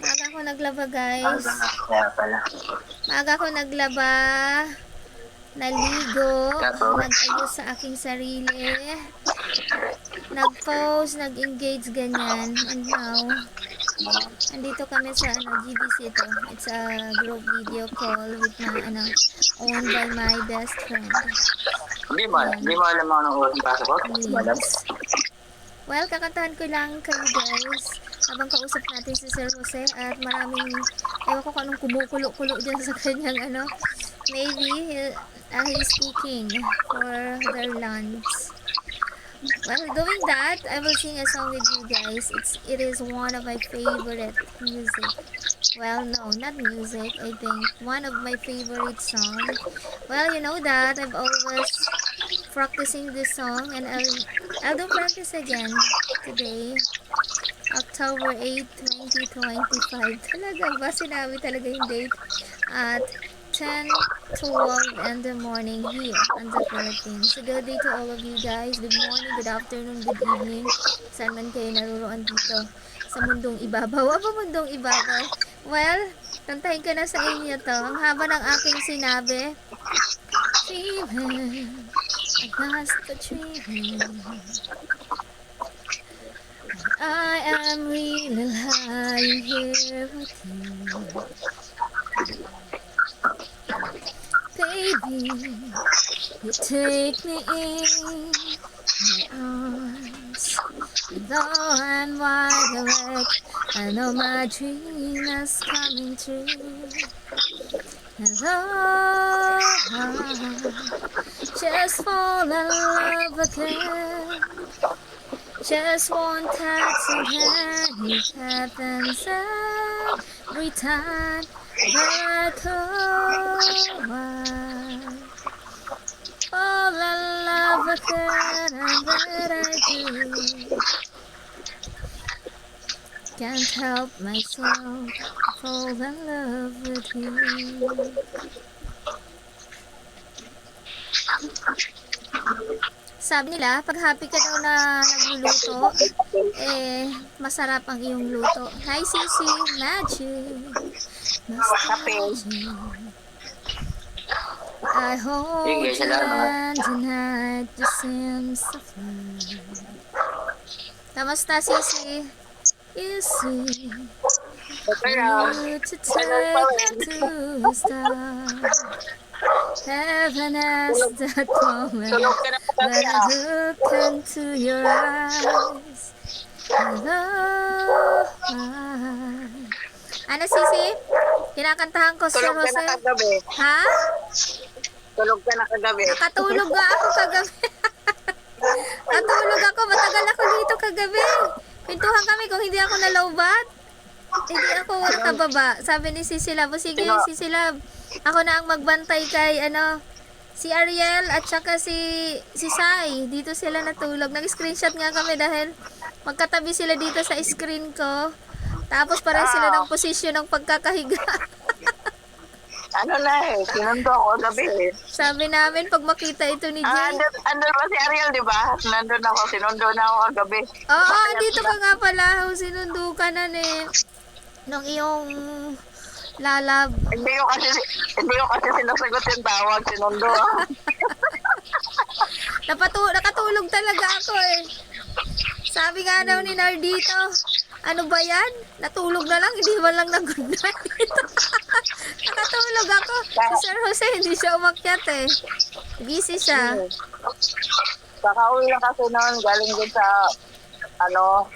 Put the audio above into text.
Maaga ako naglaba, guys. Kaya pala. Maaga ako naglaba. Naligo. Tapos? Nag-ayos sa aking sarili. Nag-pose, nag-engage, ganyan. And now, andito kami sa ano, GBC ito. It's a group video call with my, ano, owned by my best friend. Hindi mo, hindi mo alam mga nang oras ng pasok ko? Yes. Well, kakantahan ko lang kayo guys habang kausap natin si Sir Jose at maraming, ewan ko kung anong kumukulo-kulo dyan sa kanyang ano. Maybe he, uh, he's cooking for their lunch. While doing that, I will sing a song with you guys. It's it is one of my favorite music. Well, no, not music. I think one of my favorite songs. Well, you know that I've always practicing this song and I'll I'll do practice again today. October 8, 2025. Talaga ba? Sinabi talaga yung date. At 10, 12 in the morning here in the Philippines. So good day to all of you guys. Good morning, good afternoon, good evening. Saan man kayo naruroan dito sa mundong ibabaw. Aba mundong ibabaw. Well, kantahin ko na sa inyo to. Ang haba ng aking sinabi. Dreaming, Lost the dreaming. I am really lying here with you. Baby, you take me in my arms. And though I'm wide awake, I know my dream is coming true. And just fall in love again. Just one touch of hand, it happens every time I call. Fall in love again, and that I do. Can't help myself, fall in love with you. Sabi nila, pag happy ka daw na nagluluto, eh, masarap ang iyong luto. Hi, Sisi. Magic. Nostalgia. I hold your hand tonight, just seems so fun. Kamusta, Sisi? You see, you to take to a star. Heaven has that moment. When I look into your eyes, hello, Ano, Sisi? Kinakantahan ko sa Tulog ka na kagabi. Ha? Tulog ka na kagabi. Nakatulog nga ako kagabi. Natulog ako. Matagal ako dito kagabi. Pintuhan kami kung hindi ako nalowbat. Hindi ako nakababa. Sabi ni Sisi Lab, "O sige, Sisi Lab, ako na ang magbantay kay, ano, si Ariel at saka si, si Sai. Dito sila natulog. Nag-screenshot nga kami dahil magkatabi sila dito sa screen ko. Tapos parang sila ng posisyon ng pagkakahiga. Ano na eh, sinundo ako gabi eh. Sabi namin, pag makita ito ni Ah, Jay, andun, andun ba si Ariel, di ba? Nandun ako, sinundo na ako kagabi. Oo, dito ka nga pala. Sinundo ka na ni nung iyong lalab. Hindi ko kasi, hindi ko kasi sinasagot yung tawag, sinundo ah. Napatu nakatulog talaga ako eh. Sabi nga daw ni Nardito, ano ba yan? Natulog na lang, hindi man lang nag-good night. Nakatulog ako. Si Sir Jose, hindi siya umakyat eh. Busy siya. Kakauwi lang kasi noon, galing din sa, ano,